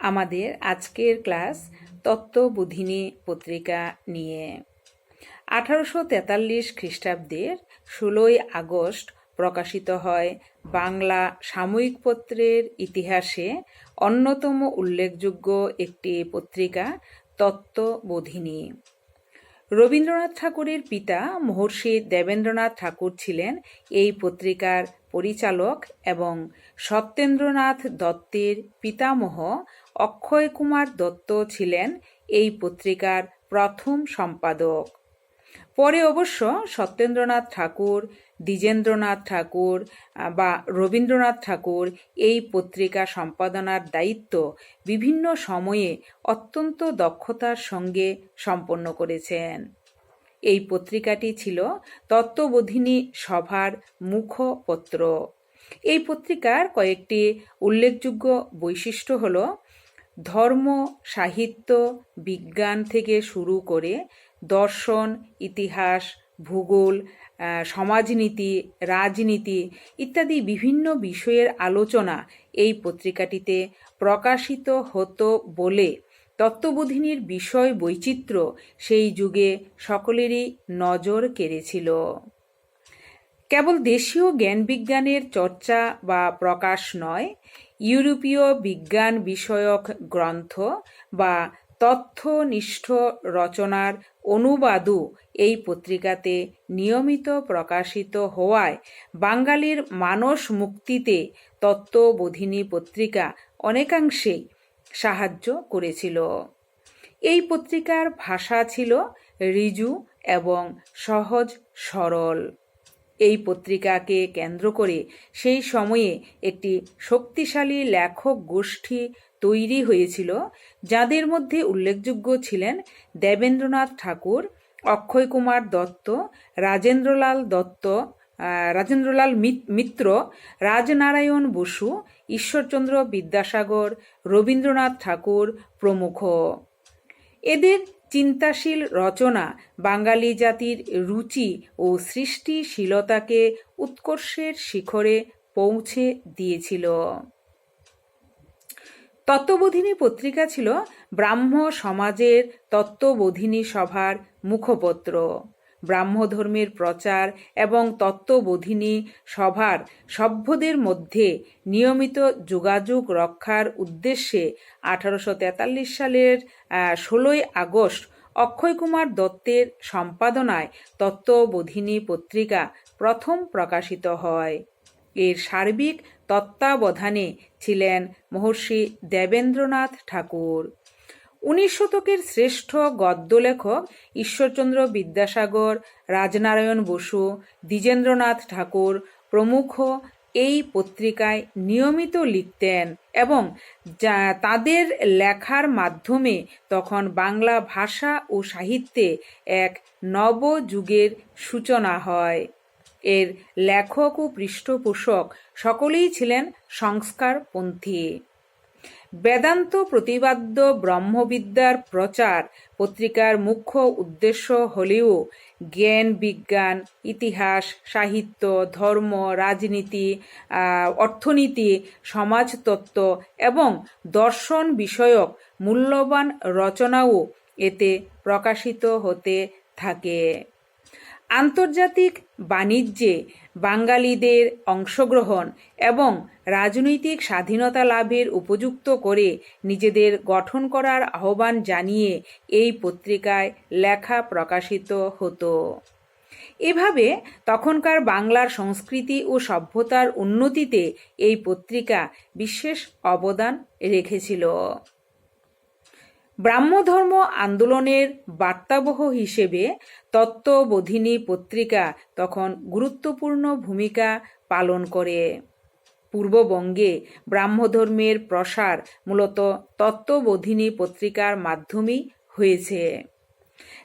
আমাদের আজকের ক্লাস তত্ত্ববোধিনী পত্রিকা নিয়ে। আঠারোশো তেতাল্লিশ খ্রিস্টাব্দের ষোলোই আগস্ট প্রকাশিত হয় বাংলা সাময়িক পত্রের ইতিহাসে অন্যতম উল্লেখযোগ্য একটি পত্রিকা তত্ত্ববোধিনী রবীন্দ্রনাথ ঠাকুরের পিতা মহর্ষি দেবেন্দ্রনাথ ঠাকুর ছিলেন এই পত্রিকার পরিচালক এবং সত্যেন্দ্রনাথ দত্তের পিতামহ অক্ষয় কুমার দত্ত ছিলেন এই পত্রিকার প্রথম সম্পাদক। পরে অবশ্য সত্যেন্দ্রনাথ ঠাকুর, দ্বিজেন্দ্রনাথ ঠাকুর বা রবীন্দ্রনাথ ঠাকুর এই পত্রিকা সম্পাদনার দায়িত্ব বিভিন্ন সময়ে অত্যন্ত দক্ষতার সঙ্গে সম্পন্ন করেছেন। এই পত্রিকাটি ছিল তত্ত্ববোধিনী সভার মুখপত্র। এই পত্রিকার কয়েকটি উল্লেখযোগ্য বৈশিষ্ট্য হল, ধর্ম, সাহিত্য, বিজ্ঞান থেকে শুরু করে দর্শন, ইতিহাস, ভূগোল সমাজনীতি, রাজনীতি ইত্যাদি বিভিন্ন বিষয়ের আলোচনা এই পত্রিকাটিতে প্রকাশিত হতো বলে তত্ত্ববোধিনীর বিষয় বৈচিত্র্য সেই যুগে সকলেরই নজর কেড়েছিল। কেবল দেশীয় জ্ঞান বিজ্ঞানের চর্চা বা প্রকাশ নয়, ইউরোপীয় বিজ্ঞান বিষয়ক গ্রন্থ বা তথ্যনিষ্ঠ রচনার অনুবাদও এই পত্রিকাতে নিয়মিত প্রকাশিত হওয়ায় বাঙালির মানস মুক্তিতে তত্ত্ববোধিনী পত্রিকা অনেকাংশেই সাহায্য করেছিল। এই পত্রিকার ভাষা ছিল ঋজু এবং সহজ সরল। এই পত্রিকাকে কেন্দ্র করে সেই সময়ে একটি শক্তিশালী লেখক গোষ্ঠী তৈরি হয়েছিল, যাদের মধ্যে উল্লেখযোগ্য ছিলেন দেবেন্দ্রনাথ ঠাকুর, অক্ষয় কুমার দত্ত, রাজেন্দ্রলাল দত্ত রাজেন্দ্রলাল মিত্র, রাজনারায়ণ বসু, ঈশ্বরচন্দ্র বিদ্যাসাগর, রবীন্দ্রনাথ ঠাকুর প্রমুখ। এদের চিন্তাশীল রচনা বাঙালি জাতির রুচি ও সৃষ্টিশীলতাকে উৎকর্ষের শিখরে পৌঁছে দিয়েছিল। তত্ত্ববোধিনী পত্রিকা ছিল ব্রাহ্ম সমাজের তত্ত্ববোধিনী সভার মুখপত্র। ব্রাহ্মধর্মের প্রচার এবং তত্ত্ববোধিনী সভার সভ্যদের মধ্যে নিয়মিত যোগাযোগ রক্ষার উদ্দেশ্যে আঠারোশো তেতাল্লিশ সালের ষোলোই আগস্ট অক্ষয় কুমার দত্তের সম্পাদনায় তত্ত্ববোধিনী পত্রিকা প্রথম প্রকাশিত হয়। এর সার্বিক তত্ত্বাবধানে ছিলেন মহর্ষি দেবেন্দ্রনাথ ঠাকুর। উনিশ শতকের শ্রেষ্ঠ গদ্য লেখক ঈশ্বরচন্দ্র বিদ্যাসাগর, রাজনারায়ণ বসু, দ্বিজেন্দ্রনাথ ঠাকুর প্রমুখ এই পত্রিকায় নিয়মিত লিখতেন এবং তাদের লেখার মাধ্যমে তখন বাংলা ভাষা ও সাহিত্যে এক নবযুগের সূচনা হয়। এর লেখক ও পৃষ্ঠপোষক সকলেই ছিলেন সংস্কারপন্থী। বেদান্ত প্রতিপাদ্য ব্রহ্মবিদ্যার প্রচার পত্রিকার মুখ্য উদ্দেশ্য হলেও জ্ঞান, বিজ্ঞান, ইতিহাস, সাহিত্য, ধর্ম, রাজনীতি অর্থনীতি, সমাজতত্ত্ব এবং দর্শন বিষয়ক মূল্যবান রচনাও এতে প্রকাশিত হতে থাকে। আন্তর্জাতিক বাণিজ্যে বাঙালিদের অংশগ্রহণ এবং রাজনৈতিক স্বাধীনতা লাভের উপযুক্ত করে নিজেদের গঠন করার আহ্বান জানিয়ে এই পত্রিকায় লেখা প্রকাশিত হতো। এভাবে তখনকার বাংলার সংস্কৃতি ও সভ্যতার উন্নতিতে এই পত্রিকা বিশেষ অবদান রেখেছিল। ব্রাহ্মধর্ম আন্দোলনের বার্তাবহ হিসেবে তত্ত্ববোধিনী পত্রিকা তখন গুরুত্বপূর্ণ ভূমিকা পালন করে। পূর্ববঙ্গে ব্রাহ্মধর্মের প্রসার মূলত তত্ত্ববোধিনী পত্রিকার মাধ্যমেই হয়েছে।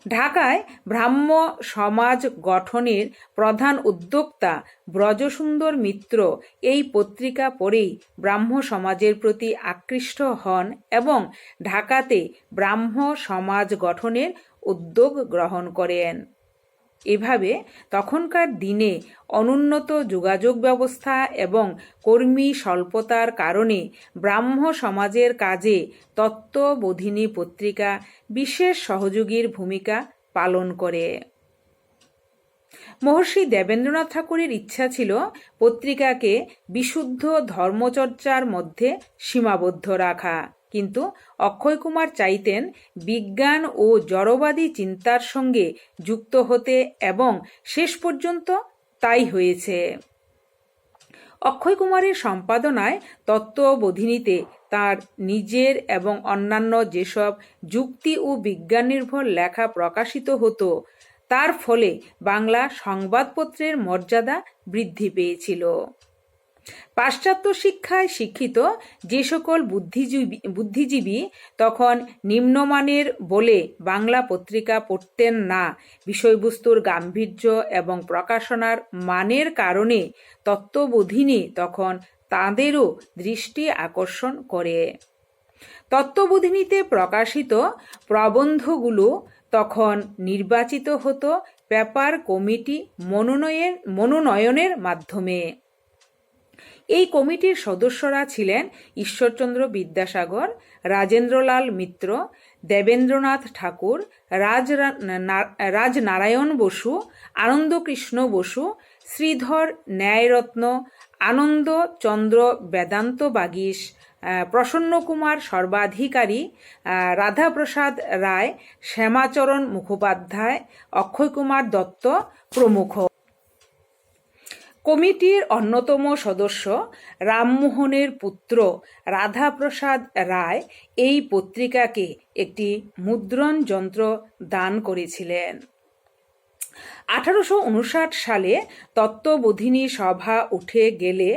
ঢাকায় ব্রাহ্ম সমাজ গঠনের প্রধান উদ্যোক্তা ব্রজসুন্দর মিত্র এই পত্রিকা পড়েই ব্রাহ্ম সমাজের প্রতি আকৃষ্ট হন এবং ঢাকাতে ব্রাহ্ম সমাজ গঠনের উদ্যোগ গ্রহণ করেন। এভাবে তখনকার দিনে অনুন্নত যোগাযোগ ব্যবস্থা এবং কর্মী স্বল্পতার কারণে ব্রাহ্ম সমাজের কাজে তত্ত্ববোধিনী পত্রিকা বিশেষ সহযোগীর ভূমিকা পালন করে। মহর্ষি দেবেন্দ্রনাথ ঠাকুরের ইচ্ছা ছিল পত্রিকাকে বিশুদ্ধ ধর্মচর্চার মধ্যে সীমাবদ্ধ রাখা। কিন্তু অক্ষয় কুমার চাইতেন বিজ্ঞান ও জড়বাদী চিন্তার সঙ্গে যুক্ত হতে এবং শেষ পর্যন্ত তাই হয়েছে। অক্ষয় কুমারের সম্পাদনায় তত্ত্ববোধিনীতে তার নিজের এবং অন্যান্য যেসব যুক্তি ও বিজ্ঞান নির্ভর লেখা প্রকাশিত হতো, তার ফলে বাংলা সংবাদপত্রের মর্যাদা বৃদ্ধি পেয়েছিল। পাশ্চাত্য শিক্ষায় শিক্ষিত যে সকল বুদ্ধিজীবী বুদ্ধিজীবী তখন নিম্নমানের বলে বাংলা পত্রিকা পড়তেন না। বিষয়বস্তুর গাম্ভীর্য এবং প্রকাশনার মানের কারণে তত্ত্ববোধিনী তখন তাঁদেরও দৃষ্টি আকর্ষণ করে। তত্ত্ববোধিনীতে প্রকাশিত প্রবন্ধগুলো তখন নির্বাচিত হতো পেপার কমিটি মনোনয়ন, মনোনয়নের মাধ্যমে। এই কমিটির সদস্যরা ছিলেন ঈশ্বরচন্দ্র বিদ্যাসাগর, রাজেন্দ্রলাল মিত্র, দেবেন্দ্রনাথ ঠাকুর, রাজ রাজনারায়ণ বসু, আনন্দকৃষ্ণ বসু, শ্রীধর ন্যায়রত্ন আনন্দ চন্দ্র বেদান্ত বাগীশ প্রসন্ন কুমার সর্বাধিকারী রাধাপ্রসাদ রায়, শ্যামাচরণ মুখোপাধ্যায় অক্ষয় কুমার দত্ত প্রমুখ। কমিটির অন্যতম সদস্য রামমোহনের পুত্র রাধাপ্রসাদ রায় এই পত্রিকাকে একটি মুদ্রণ যন্ত্র দান করেছিলেন। আঠারোশো উনষাট সালে তত্ত্ববোধিনী সভা উঠে গেলে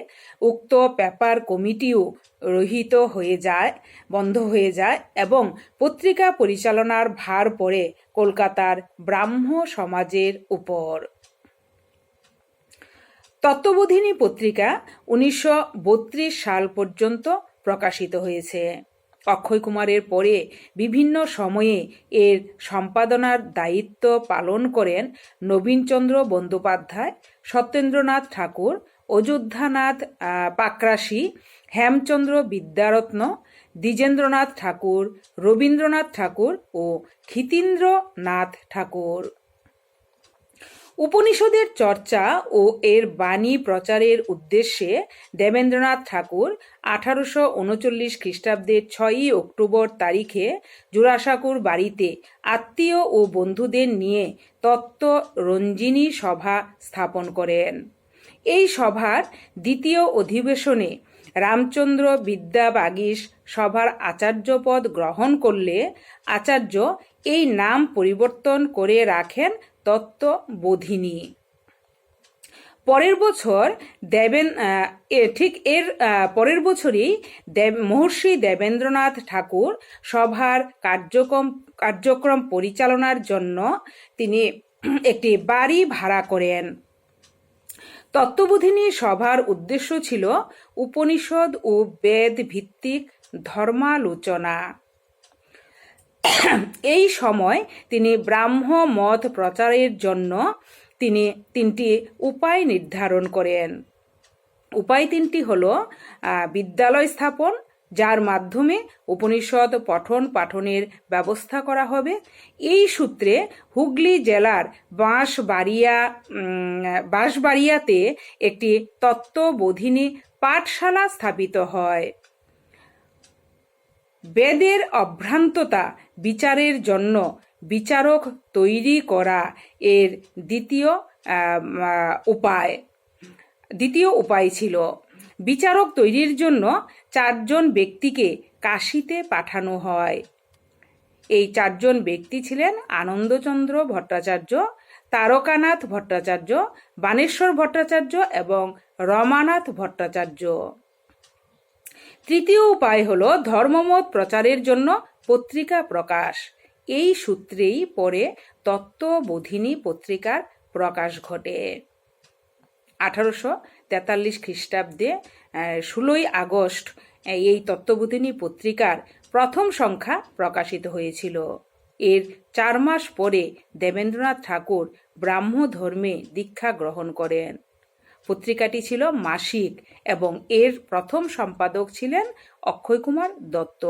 উক্ত পেপার কমিটিও রহিত হয়ে যায়, বন্ধ হয়ে যায় এবং পত্রিকা পরিচালনার ভার পড়ে কলকাতার ব্রাহ্ম সমাজের উপর। তত্ত্ববোধিনী পত্রিকা উনিশশো বত্রিশ সাল পর্যন্ত প্রকাশিত হয়েছে। অক্ষয় কুমারের পরে বিভিন্ন সময়ে এর সম্পাদনার দায়িত্ব পালন করেন নবীনচন্দ্র বন্দ্যোপাধ্যায়, সত্যেন্দ্রনাথ ঠাকুর, অযোধ্যানাথ পাকরাশি, হেমচন্দ্র বিদ্যারত্ন, দ্বিজেন্দ্রনাথ ঠাকুর, রবীন্দ্রনাথ ঠাকুর ও ক্ষিতীন্দ্রনাথ ঠাকুর। উপনিষদের চর্চা ও এর বাণী প্রচারের উদ্দেশ্যে দেবেন্দ্রনাথ ঠাকুর আঠারোশো উনচল্লিশ খ্রিস্টাব্দের ছয়ই অক্টোবর তারিখে জোড়াসাঁকুর বাড়িতে আত্মীয় ও বন্ধুদের নিয়ে তত্ত্ব রঞ্জিনী সভা স্থাপন করেন। এই সভার দ্বিতীয় অধিবেশনে রামচন্দ্র বিদ্যা বাগীশ সভার আচার্য পদ গ্রহণ করলে আচার্য এই নাম পরিবর্তন করে রাখেন তত্ত্ববোধিনী। পরের বছর দেবেন ঠিক এর পরের বছরই দেব, মহর্ষি দেবেন্দ্রনাথ ঠাকুর সভার কার্যক্রম কার্যক্রম পরিচালনার জন্য তিনি একটি বাড়ি ভাড়া করেন। তত্ত্ববোধিনী সভার উদ্দেশ্য ছিল উপনিষদ ও বেদ ভিত্তিক ধর্মালোচনা। এই সময় তিনি ব্রাহ্ম মত প্রচারের জন্য তিনি তিনটি উপায় নির্ধারণ করেন। উপায় তিনটি হল বিদ্যালয় স্থাপন, যার মাধ্যমে উপনিষদ পঠন পাঠনের ব্যবস্থা করা হবে। এই সূত্রে হুগলি জেলার বাঁশবাড়িয়া বাঁশবাড়িয়াতে একটি তত্ত্ববোধিনী পাঠশালা স্থাপিত হয়। বেদের অভ্রান্ততা বিচারের জন্য বিচারক তৈরি করা এর দ্বিতীয় উপায়। দ্বিতীয় উপায় ছিল, বিচারক তৈরির জন্য চারজন ব্যক্তিকে কাশিতে পাঠানো হয়। এই চারজন ব্যক্তি ছিলেন আনন্দচন্দ্র ভট্টাচার্য, তারকানাথ ভট্টাচার্য, বানেশ্বর ভট্টাচার্য এবং রমানাথ ভট্টাচার্য। তৃতীয় উপায় হল ধর্মমত প্রচারের জন্য পত্রিকা প্রকাশ। এই সূত্রেই পরে তত্ত্ববোধিনী পত্রিকার প্রকাশ ঘটে। আঠারোশো তেতাল্লিশ খ্রিস্টাব্দে ষোলোই আগস্ট, এই তত্ত্ববোধিনী পত্রিকার প্রথম সংখ্যা প্রকাশিত হয়েছিল। এর চার মাস পরে দেবেন্দ্রনাথ ঠাকুর ব্রাহ্ম ধর্মে দীক্ষা গ্রহণ করেন। পত্রিকাটি ছিল মাসিক এবং এর প্রথম সম্পাদক ছিলেন অক্ষয় কুমার দত্ত।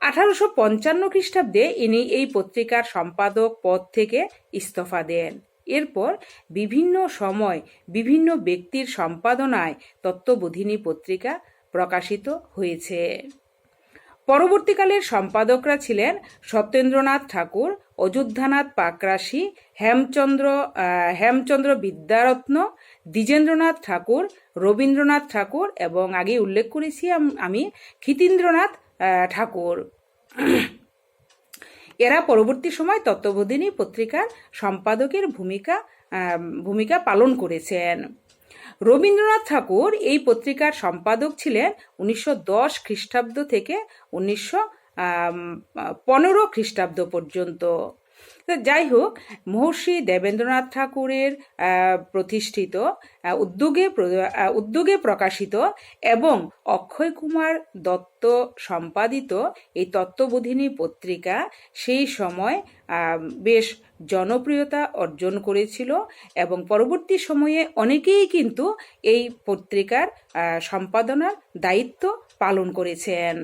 আঠারোশো পঞ্চান্ন খ্রিস্টাব্দে ইনি এই পত্রিকার সম্পাদক পদ থেকে ইস্তফা দেন। এরপর বিভিন্ন সময় বিভিন্ন ব্যক্তির সম্পাদনায় তত্ত্ববোধিনী পত্রিকা প্রকাশিত হয়েছে। পরবর্তীকালের সম্পাদকরা ছিলেন সত্যেন্দ্রনাথ ঠাকুর, অযোধ্যানাথ পাকরাশি, হেমচন্দ্র হেমচন্দ্র বিদ্যারত্ন দ্বিজেন্দ্রনাথ ঠাকুর, রবীন্দ্রনাথ ঠাকুর এবং আগে উল্লেখ করেছি আমি ক্ষিতীন্দ্রনাথ ঠাকুর। এরা পরবর্তী সময় তত্ত্ববোধিনী পত্রিকার সম্পাদকের ভূমিকা ভূমিকা পালন করেছেন। রবীন্দ্রনাথ ঠাকুর এই পত্রিকার সম্পাদক ছিলেন উনিশশো দশ খ্রিস্টাব্দ থেকে উনিশশো পনেরো খ্রিস্টাব্দ পর্যন্ত। তো যাই হোক, মহর্ষি দেবেন্দ্রনাথ ঠাকুরের প্রতিষ্ঠিত উদ্যোগে উদ্যোগে প্রকাশিত এবং অক্ষয় কুমার দত্ত সম্পাদিত এই তত্ত্ববোধিনী পত্রিকা সেই সময় বেশ জনপ্রিয়তা অর্জন করেছিল এবং পরবর্তী সময়ে অনেকেই কিন্তু এই পত্রিকার সম্পাদনার দায়িত্ব পালন করেছেন।